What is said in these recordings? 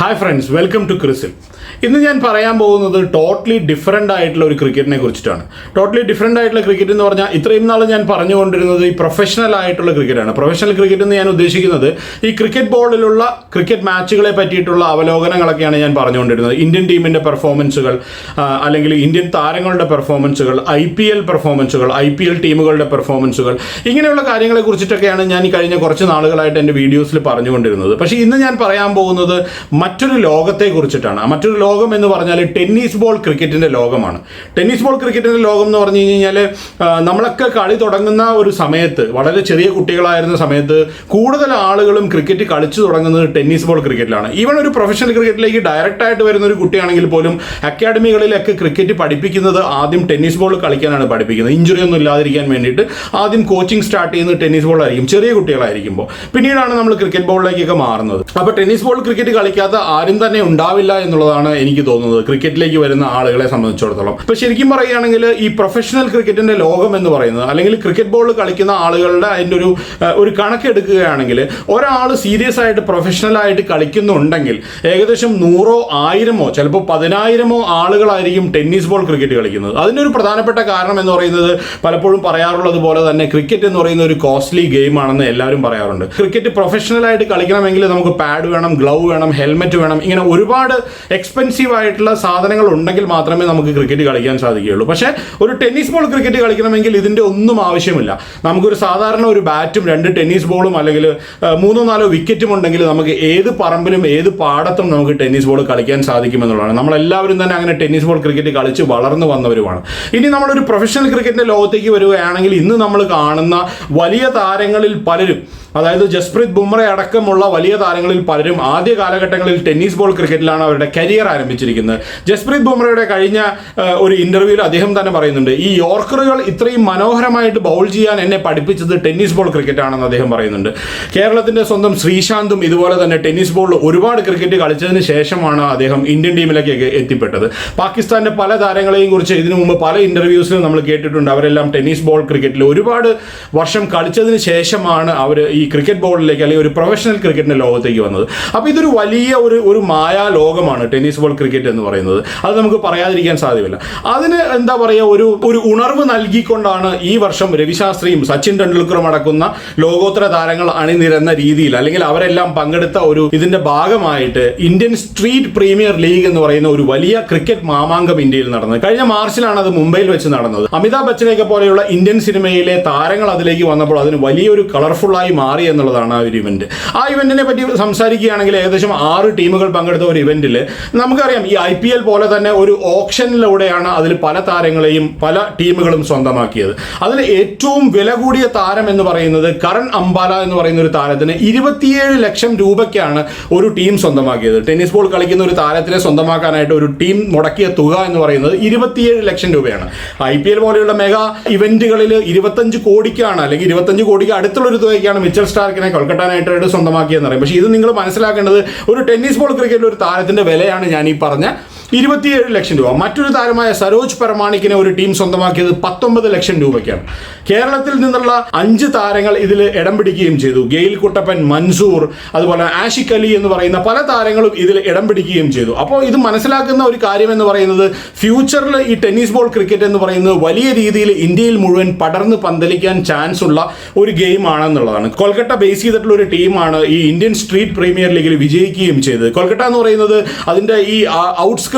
Hi friends welcome to ക്രിസിൽ ഇന്ന് ഞാൻ പറയാൻ പോകുന്നത് ടോട്ടലി ഡിഫറെന്റ് ആയിട്ടുള്ള ഒരു ക്രിക്കറ്റിനെ കുറിച്ചിട്ടാണ്. ടോട്ടലി ഡിഫറെന്റ് ആയിട്ടുള്ള ക്രിക്കറ്റ് എന്ന് പറഞ്ഞാൽ ഇത്രയും നാൾ ഞാൻ പറഞ്ഞുകൊണ്ടിരുന്നത് ഈ പ്രൊഫഷണൽ ആയിട്ടുള്ള ക്രിക്കറ്റാണ് പ്രൊഫഷണൽ ക്രിക്കറ്റ് എന്ന് ഞാൻ ഉദ്ദേശിക്കുന്നത് ഈ ക്രിക്കറ്റ് ബോർഡിലുള്ള ക്രിക്കറ്റ് മാച്ചുകളെ പറ്റിയിട്ടുള്ള അവലോകനങ്ങളൊക്കെയാണ് ഞാൻ പറഞ്ഞുകൊണ്ടിരുന്നത്. ഇന്ത്യൻ ടീമിന്റെ പെർഫോമൻസുകൾ അല്ലെങ്കിൽ ഇന്ത്യൻ താരങ്ങളുടെ പെർഫോമൻസുകൾ ഐ പി എൽ പെർഫോമൻസുകൾ ഐ പി എൽ ടീമുകളുടെ പെർഫോമൻസുകൾ ഇങ്ങനെയുള്ള കാര്യങ്ങളെ കുറിച്ചിട്ടൊക്കെയാണ് ഞാൻ ഈ കഴിഞ്ഞ കുറച്ച് നാളുകളായിട്ട് എന്റെ വീഡിയോസിൽ പറഞ്ഞുകൊണ്ടിരുന്നത്. പക്ഷേ ഇന്ന് ഞാൻ പറയാൻ പോകുന്നത് മറ്റൊരു ലോകത്തെ കുറിച്ചിട്ടാണ് മറ്റൊരു ലോകം എന്ന് പറഞ്ഞാൽ ടെന്നീസ് ബോൾ ക്രിക്കറ്റിന്റെ ലോകമാണ്. ടെന്നീസ് ബോൾ ക്രിക്കറ്റിന്റെ ലോകം എന്ന് പറഞ്ഞു കഴിഞ്ഞാൽ നമ്മളൊക്കെ കളി തുടങ്ങുന്ന ഒരു സമയത്ത് വളരെ ചെറിയ കുട്ടികളായിരുന്ന സമയത്ത് കൂടുതൽ ആളുകളും ക്രിക്കറ്റ് കളിച്ചു തുടങ്ങുന്നത് ടെന്നീസ് ബോൾ ക്രിക്കറ്റിലാണ്. ഈവൻ ഒരു പ്രൊഫഷണൽ ക്രിക്കറ്റിലേക്ക് ഡയറക്റ്റ് ആയിട്ട് വരുന്ന ഒരു കുട്ടിയാണെങ്കിൽ പോലും അക്കാഡമികളിലൊക്കെ ക്രിക്കറ്റ് പഠിപ്പിക്കുന്നത് ആദ്യം ടെന്നീസ് ബോൾ കളിക്കാനാണ് പഠിപ്പിക്കുന്നത്. ഇഞ്ചുറി ഒന്നും ഇല്ലാതിരിക്കാൻ വേണ്ടിയിട്ട് ആദ്യം കോച്ചിങ് സ്റ്റാർട്ട് ചെയ്യുന്നത് ടെന്നീസ് ബോൾ ആയിരിക്കും ചെറിയ കുട്ടികളായിരിക്കുമ്പോൾ. പിന്നീടാണ് നമ്മൾ ക്രിക്കറ്റ് ബോളിലേക്കൊക്കെ മാറുന്നത്. അപ്പോൾ ടെന്നീസ് ബോൾ ക്രിക്കറ്റ് കളിക്കാത്ത ആരും തന്നെ ഉണ്ടാവില്ല എന്നുള്ളതാണ് എനിക്ക് തോന്നുന്നത്. ക്രിക്കറ്റിലേക്ക് വരുന്ന ആളുകളെ സംബന്ധിച്ചിടത്തോളം. ഇപ്പൊ ശരിക്കും പറയുകയാണെങ്കിൽ ഈ പ്രൊഫഷണൽ ക്രിക്കറ്റിന്റെ ലോകം എന്ന് പറയുന്നത് അല്ലെങ്കിൽ ക്രിക്കറ്റ് ബോൾ കളിക്കുന്ന ആളുകളുടെ അതിന്റെ ഒരു ഒരു കണക്കെടുക്കുകയാണെങ്കിൽ ഒരാൾ സീരിയസ് ആയിട്ട് പ്രൊഫഷണൽ ആയിട്ട് കളിക്കുന്നുണ്ടെങ്കിൽ ഏകദേശം നൂറോ ആയിരമോ ചിലപ്പോൾ പതിനായിരമോ ആളുകളായിരിക്കും ടെന്നീസ് ബോൾ ക്രിക്കറ്റ് കളിക്കുന്നത്. അതിന്റെ ഒരു പ്രധാനപ്പെട്ട കാരണം എന്ന് പറയുന്നത് പലപ്പോഴും പറയാറുള്ളത് പോലെ തന്നെ ക്രിക്കറ്റ് എന്ന് പറയുന്ന ഒരു കോസ്റ്റ്ലി ഗെയിം ആണെന്ന് എല്ലാവരും പറയാറുണ്ട്. ക്രിക്കറ്റ് പ്രൊഫഷണൽ ആയിട്ട് കളിക്കണമെങ്കിൽ നമുക്ക് പാഡ് വേണം ഗ്ലൗ വേണം ഹെൽമെറ്റ് വേണം. ഇങ്ങനെ ഒരുപാട് എക്സ്പെൻസീവ് ആയിട്ടുള്ള സാധനങ്ങൾ ഉണ്ടെങ്കിൽ മാത്രമേ നമുക്ക് ക്രിക്കറ്റ് കളിക്കാൻ സാധിക്കുകയുള്ളൂ. പക്ഷേ ഒരു ടെന്നീസ് ബോൾ ക്രിക്കറ്റ് കളിക്കണമെങ്കിൽ ഇതിന്റെ ഒന്നും ആവശ്യമില്ല. നമുക്കൊരു സാധാരണ ഒരു ബാറ്റും രണ്ട് ടെന്നീസ് ബോളും അല്ലെങ്കിൽ മൂന്നോ നാലോ വിക്കറ്റും ഉണ്ടെങ്കിൽ നമുക്ക് ഏത് പറമ്പിലും ഏത് പാടത്തും നമുക്ക് ടെന്നീസ് ബോൾ കളിക്കാൻ സാധിക്കുമെന്നുള്ളതാണ്. നമ്മളെല്ലാവരും തന്നെ അങ്ങനെ ടെന്നീസ് ബോൾ ക്രിക്കറ്റ് കളിച്ച് വളർന്നു വന്നവരുമാണ്. ഇനി നമ്മളൊരു പ്രൊഫഷണൽ ക്രിക്കറ്റിന്റെ ലോകത്തേക്ക് വരികയാണെങ്കിൽ ഇന്ന് നമ്മൾ കാണുന്ന വലിയ താരങ്ങളിൽ പലരും അതായത് ജസ്പ്രീത് ബുംറ അടക്കമുള്ള വലിയ താരങ്ങളിൽ പലരും ആദ്യ കാലഘട്ടങ്ങളിൽ ടെന്നീസ് ബോൾ ക്രിക്കറ്റിലാണ് അവരുടെ കരിയർ ആരംഭിച്ചിരിക്കുന്നത്. ജസ്പ്രീത് ബുംറയുടെ കഴിഞ്ഞ ഒരു ഇന്റർവ്യൂവിൽ അദ്ദേഹം തന്നെ പറയുന്നുണ്ട് ഈ യോർക്കറുകൾ ഇത്രയും മനോഹരമായിട്ട് ബൗൾ ചെയ്യാൻ എന്നെ പഠിപ്പിച്ചത് ടെന്നീസ് ബോൾ ക്രിക്കറ്റ് ആണെന്ന് അദ്ദേഹം പറയുന്നുണ്ട്. കേരളത്തിന്റെ സ്വന്തം ശ്രീശാന്തും ഇതുപോലെ തന്നെ ടെന്നീസ് ബോൾ ഒരുപാട് ക്രിക്കറ്റ് കളിച്ചതിന് ശേഷമാണ് അദ്ദേഹം ഇന്ത്യൻ ടീമിലേക്ക് എത്തിപ്പെട്ടത്. പാകിസ്ഥാന്റെ പല താരങ്ങളെയും കുറിച്ച് ഇതിനു മുമ്പ് പല ഇന്റർവ്യൂസിലും നമ്മൾ കേട്ടിട്ടുണ്ട്. അവരെല്ലാം ടെന്നീസ് ബോൾ ക്രിക്കറ്റിൽ ഒരുപാട് വർഷം കളിച്ചതിന് ശേഷമാണ് അവർ ഈ ക്രിക്കറ്റ് ബോളിലേക്ക് അല്ലെങ്കിൽ ഒരു പ്രൊഫഷണൽ ക്രിക്കറ്റിന്റെ ലോകത്തേക്ക് വന്നത്. അപ്പോൾ ഇതൊരു വലിയ ഒരു ഒരു മായാ ലോകമാണ് ടെന്നീസ് ബോൾ ക്രിക്കറ്റ് എന്ന് പറയുന്നത്. അത് നമുക്ക് പറയാതിരിക്കാൻ സാധ്യമല്ല. അതിന് എന്താ പറയുക ഒരു ഒരു ഉണർവ് നൽകിക്കൊണ്ടാണ് ഈ വർഷം രവിശാസ്ത്രിയും സച്ചിൻ ടെണ്ടുൽക്കറും അടക്കുന്ന ലോകോത്തര താരങ്ങൾ അണിനിരന്ന രീതിയിൽ അല്ലെങ്കിൽ അവരെല്ലാം പങ്കെടുത്ത ഒരു ഇതിന്റെ ഭാഗമായിട്ട് ഇന്ത്യൻ സ്ട്രീറ്റ് പ്രീമിയർ ലീഗ് എന്ന് പറയുന്ന ഒരു വലിയ ക്രിക്കറ്റ് മാമാങ്കം ഇന്ത്യയിൽ നടന്നത്. കഴിഞ്ഞ മാർച്ചിലാണ് അത് മുംബൈയിൽ വെച്ച് നടന്നത്. അമിതാഭ് ബച്ചനെയൊക്കെ പോലെയുള്ള ഇന്ത്യൻ സിനിമയിലെ താരങ്ങൾ അതിലേക്ക് വന്നപ്പോൾ അതിന് വലിയൊരു കളർഫുള്ളായി മാറി എന്നുള്ളതാണ് ആ ഒരു ഇവന്റ്. ആ ഇവന്റിനെ പറ്റി സംസാരിക്കുകയാണെങ്കിൽ ഏകദേശം ആറ് ടീമുകൾ പങ്കെടുത്ത ഒരു ഇവന്റിൽ നമുക്കറിയാം ഈ ഐ പി എൽ പോലെ തന്നെ ഒരു ഓപ്ഷനിലൂടെയാണ് അതിൽ പല താരങ്ങളെയും പല ടീമുകളും സ്വന്തമാക്കിയത്. അതിൽ ഏറ്റവും വില കൂടിയ താരം എന്ന് പറയുന്നത് കരൺ അംബാല എന്ന് പറയുന്ന ഒരു താരത്തിന് ഇരുപത്തിയേഴ് ലക്ഷം രൂപയ്ക്കാണ് ഒരു ടീം സ്വന്തമാക്കിയത്. ടെന്നീസ് ബോൾ കളിക്കുന്ന ഒരു താരത്തിനെ സ്വന്തമാക്കാനായിട്ട് ഒരു ടീം മുടക്കിയ തുക എന്ന് പറയുന്നത് ഇരുപത്തിയേഴ് ലക്ഷം രൂപയാണ്. ഐ പി എൽ പോലെയുള്ള മെഗാ ഇവന്റുകളിൽ ഇരുപത്തഞ്ച് കോടിക്കാണ് അല്ലെങ്കിൽ ഇരുപത്തഞ്ച് കോടിക്ക് അടുത്തുള്ള ഒരു തുകയ്ക്കാണ് മിച്ചൽ സ്റ്റാർക്കിനെ കൊൽക്കത്ത നൈറ്റ് റൈഡേഴ്സ് സ്വന്തമാക്കിയെന്ന് പറയും പക്ഷേ ഇത് നിങ്ങൾ മനസ്സിലാക്കേണ്ടത് ഒരു ടെന്നീസ് ബോൾ ക്രിക്കറ്റിൽ ഒരു താരത്തിന്റെ വിലയാണ് ഞാൻ ഈ പറഞ്ഞ ഇരുപത്തിയേഴ് ലക്ഷം രൂപ. മറ്റൊരു താരമായ സരോജ് പരമാണിക്കിനെ ഒരു ടീം സ്വന്തമാക്കിയത് പത്തൊമ്പത് ലക്ഷം രൂപയ്ക്കാണ്. കേരളത്തിൽ നിന്നുള്ള അഞ്ച് താരങ്ങൾ ഇതിൽ ഇടം പിടിക്കുകയും ചെയ്തു. ഗെയിൽ കുട്ടപ്പൻ മൻസൂർ അതുപോലെ ആഷിഖ് അലി എന്ന് പറയുന്ന പല താരങ്ങളും ഇതിൽ ഇടം പിടിക്കുകയും ചെയ്തു. അപ്പോൾ ഇത് മനസ്സിലാക്കുന്ന ഒരു കാര്യം എന്ന് പറയുന്നത് ഫ്യൂച്ചറിൽ ഈ ടെന്നീസ് ബോൾ ക്രിക്കറ്റ് എന്ന് പറയുന്നത് വലിയ രീതിയിൽ ഇന്ത്യയിൽ മുഴുവൻ പടർന്ന് പന്തലിക്കാൻ ചാൻസ് ഉള്ള ഒരു ഗെയിം ആണെന്നുള്ളതാണ്. കൊൽക്കട്ട ബേസ് ചെയ്തിട്ടുള്ള ഒരു ടീമാണ് ഈ ഇന്ത്യൻ സ്ട്രീറ്റ് പ്രീമിയർ ലീഗിൽ വിജയിക്കുകയും ചെയ്തത്. കൊൽക്കട്ട എന്ന് പറയുന്നത് അതിന്റെ ഈ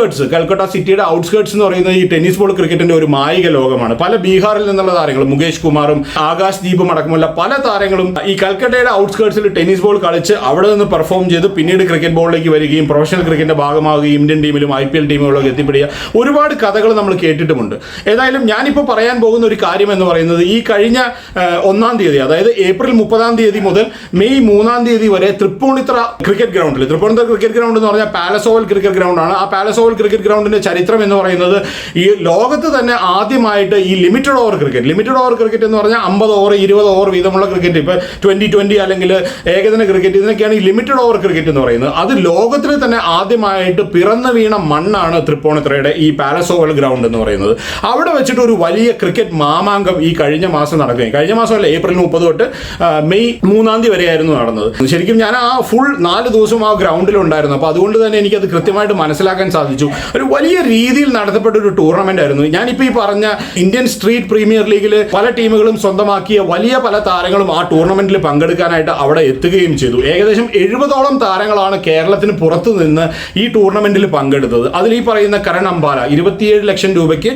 ഔട്ട്സ്കേർട്സ് കൽക്കട്ട സിറ്റിയുടെ ഔട്ട്സ്കേർട്സ് എന്ന് പറയുന്നത് ഈ ടെന്നീസ് ബോൾ ക്രിക്കറ്റിന്റെ ഒരു മായിക ലോകമാണ്. പല ബീഹാറിൽ നിന്നുള്ള താരങ്ങൾ മുകേഷ് കുമാറും ആകാശ് ദീപും അടക്കമുള്ള പല താരങ്ങളും ഈ കൽക്കട്ടയുടെ ഔട്ട്സ്കേർട്സിൽ ടെന്നീസ് ബോൾ കളിച്ച് അവിടെ നിന്ന് പെർഫോം ചെയ്ത് പിന്നീട് ക്രിക്കറ്റ് ബോളിലേക്ക് വരികയും പ്രൊഫഷണൽ ക്രിക്കറ്റിന്റെ ഭാഗമാകുകയും ഇന്ത്യൻ ടീമിലും ഐ പി എൽ ടീമുകളിലൊക്കെ എത്തിപ്പെടുക. ഒരുപാട് കഥകൾ നമ്മൾ കേട്ടിട്ടുമുണ്ട്. ഏതായാലും ഞാനിപ്പോൾ പറയാൻ പോകുന്ന ഒരു കാര്യം എന്ന് പറയുന്നത് ഈ കഴിഞ്ഞ ഒന്നാം തീയതി അതായത് ഏപ്രിൽ മുപ്പതാം തീയതി മുതൽ മെയ് മൂന്നാം തീയതി വരെ തൃപ്പൂണിത്ര ക്രിക്കറ്റ് ഗ്രൗണ്ടിൽ തൃപ്പൂണിത്ര ക്രിക്കറ്റ് ഗ്രൗണ്ട് എന്ന് പറഞ്ഞാൽ പാലസോവൽ ക്രിക്കറ്റ് ഗ്രൗണ്ടാണ് ആ പാലസോവൽ ഓവർ ക്രിക്കറ്റ് ഗ്രൗണ്ടിന്റെ ചരിത്രം എന്ന് പറയുന്നത് ഈ ലോകത്ത് തന്നെ ആദ്യമായിട്ട് ഈ limited over cricket limited over cricket എന്ന് പറഞ്ഞാൽ അമ്പത് ഓവർ ഇരുപത് ഓവർ വീതമുള്ള ക്രിക്കറ്റ് ഇപ്പൊ ട്വന്റി ട്വന്റി അല്ലെങ്കിൽ ഏകദിന ക്രിക്കറ്റ് ഇതിനൊക്കെയാണ് ഈ ലിമിറ്റഡ് ഓവർ ക്രിക്കറ്റ് എന്ന് പറയുന്നത്. അത് ലോകത്തിൽ തന്നെ ആദ്യമായിട്ട് പിറന്നു വീണ മണ്ണാണ് തൃപ്പൂണിത്തുറയുടെ ഈ പാലസ് ഓവൽ ഗ്രൗണ്ട് എന്ന് പറയുന്നത്. അവിടെ വെച്ചിട്ട് ഒരു വലിയ ക്രിക്കറ്റ് മാമാങ്കം ഈ കഴിഞ്ഞ മാസം നടക്കുകയും കഴിഞ്ഞ മാസം അല്ല ഏപ്രിൽ മുപ്പത് തൊട്ട് മെയ് മൂന്നാം തീയതി വരെയായിരുന്നു നടന്നത്. ശരിക്കും ഞാൻ ആ ഫുൾ നാല് ദിവസം ആ ഗ്രൗണ്ടിൽ ഉണ്ടായിരുന്നു. അപ്പോൾ അതുകൊണ്ട് തന്നെ എനിക്കത് കൃത്യമായിട്ട് മനസ്സിലാക്കാൻ സാധിച്ചു. ഒരു വലിയ രീതിയിൽ നടത്തപ്പെട്ട ഒരു ടൂർണമെന്റ് ആയിരുന്നു. ഞാനിപ്പോൾ ഈ പറഞ്ഞ ഇന്ത്യൻ സ്ട്രീറ്റ് പ്രീമിയർ ലീഗിൽ പല ടീമുകളും സ്വന്തമാക്കിയ വലിയ പല താരങ്ങളും ആ ടൂർണമെന്റിൽ പങ്കെടുക്കാനായിട്ട് അവിടെ എത്തുകയും ചെയ്തു. ഏകദേശം എഴുപതോളം താരങ്ങളാണ് കേരളത്തിന് പുറത്തു നിന്ന് ഈ ടൂർണമെന്റിൽ പങ്കെടുത്തത്. അതിൽ ഈ പറയുന്ന കരൺ അംബാല ഇരുപത്തിയേഴ് ലക്ഷം രൂപയ്ക്ക്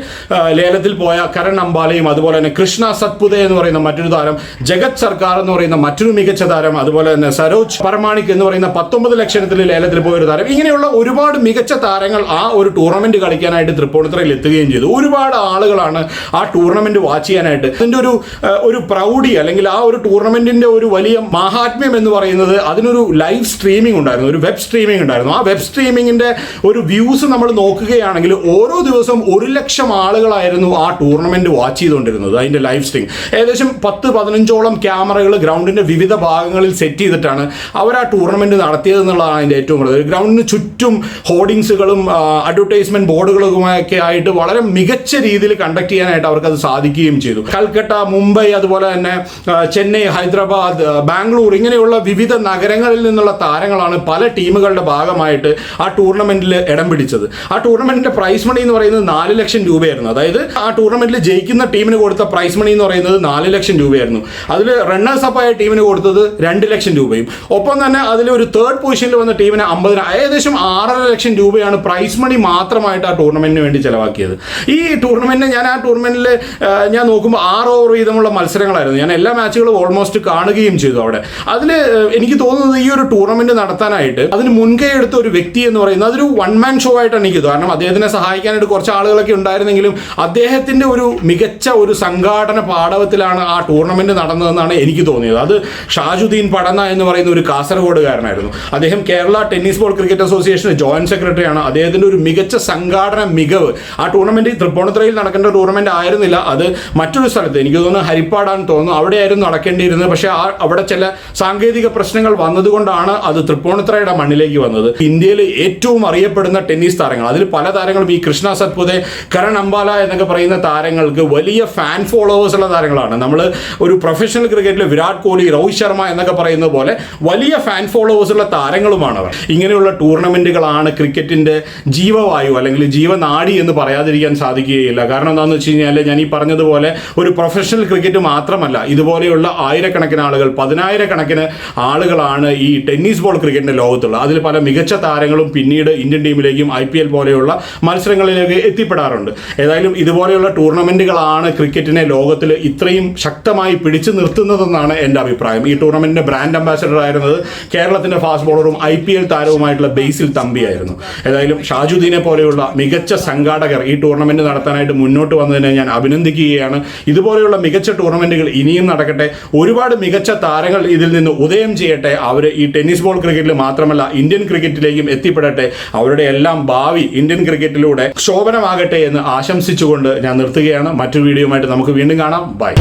ലേലത്തിൽ പോയ കരൺ അംബാലയും അതുപോലെ തന്നെ കൃഷ്ണ സത്പുതെ എന്ന് പറയുന്ന മറ്റൊരു താരം ജഗത് സർക്കാർ എന്ന് പറയുന്ന മറ്റൊരു മികച്ച താരം അതുപോലെ തന്നെ സരോജ് പരമാണിക് എന്ന് പറയുന്ന പത്തൊമ്പത് ലക്ഷത്തിൽ ലേലത്തിൽ പോയ ഒരു താരം ഇങ്ങനെയുള്ള ഒരുപാട് മികച്ച താരങ്ങൾ ഒരു ടൂർണമെന്റ് കളിക്കാനായിട്ട് തൃപ്പൂണിത്തറയിൽ എത്തുകയും ചെയ്തു. ഒരുപാട് ആളുകളാണ് ആ ടൂർണമെന്റ് വാച്ച് ചെയ്യാനായിട്ട്. അതിന്റെ ഒരു ഒരു പ്രൗഢി അല്ലെങ്കിൽ ആ ഒരു ടൂർണമെന്റിന്റെ ഒരു വലിയ മഹാത്മ്യം എന്ന് പറയുന്നത് അതിനൊരു ലൈവ് സ്ട്രീമിംഗ് ഉണ്ടായിരുന്നു. ഒരു വെബ് സ്ട്രീമിംഗ് ഉണ്ടായിരുന്നു. ആ വെബ് സ്ട്രീമിങ്ങിന്റെ ഒരു വ്യൂസ് നമ്മൾ നോക്കുകയാണെങ്കിൽ ഓരോ ദിവസം ഒരു ലക്ഷം ആളുകളായിരുന്നു ആ ടൂർണമെന്റ് വാച്ച് ചെയ്തുകൊണ്ടിരുന്നത്. അതിന്റെ ലൈവ് സ്ട്രീം ഏകദേശം പത്ത് പതിനഞ്ചോളം ക്യാമറകൾ ഗ്രൗണ്ടിന്റെ വിവിധ ഭാഗങ്ങളിൽ സെറ്റ് ചെയ്തിട്ടാണ് അവർ ആ ടൂർണമെന്റ് നടത്തിയത് എന്നുള്ളതാണ് അതിന്റെ ഏറ്റവും കൂടുതൽ ഗ്രൗണ്ടിന് ചുറ്റും ഹോർഡിങ്സുകളും അഡ്വർടൈസ്മെന്റ് ബോർഡുകളുമൊക്കെ ആയിട്ട് വളരെ മികച്ച രീതിയിൽ കണ്ടക്ട് ചെയ്യാനായിട്ട് അവർക്ക് അത് സാധിക്കുകയും ചെയ്തു. കൽക്കട്ട മുംബൈ അതുപോലെ തന്നെ ചെന്നൈ ഹൈദരാബാദ് ബാംഗ്ലൂർ ഇങ്ങനെയുള്ള വിവിധ നഗരങ്ങളിൽ നിന്നുള്ള താരങ്ങളാണ് പല ടീമുകളുടെ ഭാഗമായിട്ട് ആ ടൂർണമെന്റിൽ ഇടം പിടിച്ചത്. ആ ടൂർണമെന്റിന്റെ പ്രൈസ് മണി എന്ന് പറയുന്നത് നാല് ലക്ഷം രൂപയായിരുന്നു. അതായത് ആ ടൂർണമെന്റിൽ ജയിക്കുന്ന ടീമിന് കൊടുത്ത പ്രൈസ് മണി എന്ന് പറയുന്നത് നാല് ലക്ഷം രൂപയായിരുന്നു. അതിൽ റണ്ണേഴ്സ് അപ്പായ ടീമിന് കൊടുത്തത് രണ്ട് ലക്ഷം രൂപയും. ഒപ്പം തന്നെ അതിൽ ഒരു തേർഡ് പൊസിഷനിൽ വന്ന ടീമിന് അമ്പതിനായിരം ഏകദേശം ആറര ലക്ഷം രൂപയാണ് പ്രൈസ് മണി മാത്രമായിട്ട് ആ ടൂർണമെന്റിന് വേണ്ടി ചെലവാക്കിയത്. ഈ ടൂർണമെന്റിന് ഞാൻ ആ ടൂർണമെന്റിൽ ഞാൻ നോക്കുമ്പോൾ ആറ് ഓവർ വീതമുള്ള മത്സരങ്ങളായിരുന്നു. ഞാൻ എല്ലാ മാച്ചുകളും ഓൾമോസ്റ്റ് കാണുകയും ചെയ്തു അവിടെ. അതിൽ എനിക്ക് തോന്നുന്നത് ഈ ഒരു ടൂർണമെന്റ് നടത്താനായിട്ട് അതിന് മുൻകൈ എടുത്ത ഒരു വ്യക്തി എന്ന് പറയുന്നത് അതൊരു വൺ മാൻ ഷോ ആയിട്ടാണ് എനിക്ക് കാരണം അദ്ദേഹത്തിനെ സഹായിക്കാനായിട്ട് കുറച്ച് ആളുകളൊക്കെ ഉണ്ടായിരുന്നെങ്കിലും അദ്ദേഹത്തിന്റെ ഒരു മികച്ച ഒരു സംഘാടന പാടവത്തിലാണ് ആ ടൂർണമെന്റ് നടന്നതെന്നാണ് എനിക്ക് തോന്നിയത്. അത് ഷാജുദ്ദീൻ പടന്ന എന്ന് പറയുന്ന ഒരു കാസർഗോഡുകാരനായിരുന്നു. അദ്ദേഹം Kerala tennis ball cricket association joint സെക്രട്ടറിയാണ് അദ്ദേഹത്തിന്റെ ഒരു മികച്ച സംഘാടന മികവ്. ആ ടൂർണമെന്റ് തൃപ്പൂണിത്തുറയിൽ നടക്കേണ്ട ടൂർണമെന്റ് ആയിരുന്നില്ല. അത് മറ്റൊരു സ്ഥലത്ത് എനിക്ക് തോന്നുന്നു ഹരിപ്പാടാണെന്ന് തോന്നുന്നു. അവിടെയായിരുന്നു നടക്കേണ്ടിയിരുന്നത്. പക്ഷേ ആ അവിടെ ചില സാങ്കേതിക പ്രശ്നങ്ങൾ വന്നതുകൊണ്ടാണ് അത് തൃപ്പൂണിത്തുറയുടെ മണ്ണിലേക്ക് വന്നത്. ഇന്ത്യയിൽ ഏറ്റവും അറിയപ്പെടുന്ന ടെന്നീസ് താരങ്ങൾ. അതിൽ പല താരങ്ങളും ഈ കൃഷ്ണ സത്പുതെ കരൺ അംബാല എന്നൊക്കെ പറയുന്ന താരങ്ങൾക്ക് വലിയ ഫാൻ ഫോളോവേഴ്സ് ഉള്ള താരങ്ങളാണ്. നമ്മൾ ഒരു പ്രൊഫഷണൽ ക്രിക്കറ്റിൽ വിരാട് കോഹ്ലി രോഹിത് ശർമ്മ എന്നൊക്കെ പറയുന്ന പോലെ വലിയ ഫാൻ ഫോളോവേഴ്സ് ഉള്ള താരങ്ങളുമാണ് അവർ. ഇങ്ങനെയുള്ള ടൂർണമെന്റുകളാണ് ക്രിക്കറ്റിന്റെ ജീവവായു അല്ലെങ്കിൽ ജീവനാടി എന്ന് പറയാതിരിക്കാൻ സാധിക്കുകയില്ല. കാരണം എന്താണെന്ന് വെച്ച് കഴിഞ്ഞാൽ ഞാൻ ഈ പറഞ്ഞതുപോലെ ഒരു പ്രൊഫഷണൽ ക്രിക്കറ്റ് മാത്രമല്ല ഇതുപോലെയുള്ള ആയിരക്കണക്കിന് ആളുകൾ പതിനായിരക്കണക്കിന് ആളുകളാണ് ഈ ടെന്നീസ് ബോൾ ക്രിക്കറ്റിന്റെ ലോകത്തുള്ള അതിൽ പല മികച്ച താരങ്ങളും പിന്നീട് ഇന്ത്യൻ ടീമിലേക്കും ഐ പി എൽ പോലെയുള്ള മത്സരങ്ങളിലേക്ക് എത്തിപ്പെടാറുണ്ട്. ഏതായാലും ഇതുപോലെയുള്ള ടൂർണമെന്റുകളാണ് ക്രിക്കറ്റിനെ ലോകത്തിൽ ഇത്രയും ശക്തമായി പിടിച്ചു നിർത്തുന്നതെന്നാണ് എന്റെ അഭിപ്രായം. ഈ ടൂർണമെന്റിന്റെ ബ്രാൻഡ് അംബാസഡർ ആയിരുന്നത് കേരളത്തിന്റെ ഫാസ്റ്റ് ബോളറും ഐ പി എൽ താരവുമായിട്ടുള്ള ബേസിൽ തമ്പിയായിരുന്നു. ഏതായാലും ഷാജുദ്ദീനെ പോലെയുള്ള മികച്ച സംഘാടകർ ഈ ടൂർണമെന്റ് നടത്താനായിട്ട് മുന്നോട്ട് വന്നതിനെ ഞാൻ അഭിനന്ദിക്കുകയാണ്. ഇതുപോലെയുള്ള മികച്ച ടൂർണമെന്റുകൾ ഇനിയും നടക്കട്ടെ. ഒരുപാട് മികച്ച താരങ്ങൾ ഇതിൽ നിന്ന് ഉദയം ചെയ്യട്ടെ. അവർ ഈ ടെന്നീസ് ബോൾ ക്രിക്കറ്റിൽ മാത്രമല്ല ഇന്ത്യൻ ക്രിക്കറ്റിലേക്കും എത്തിപ്പെടട്ടെ. അവരുടെ എല്ലാം ഭാവി ഇന്ത്യൻ ക്രിക്കറ്റിലൂടെ ശോഭനമാകട്ടെ എന്ന് ആശംസിച്ചുകൊണ്ട് ഞാൻ നിർത്തുകയാണ്. മറ്റൊരു വീഡിയോയുമായിട്ട് നമുക്ക് വീണ്ടും കാണാം. ബൈ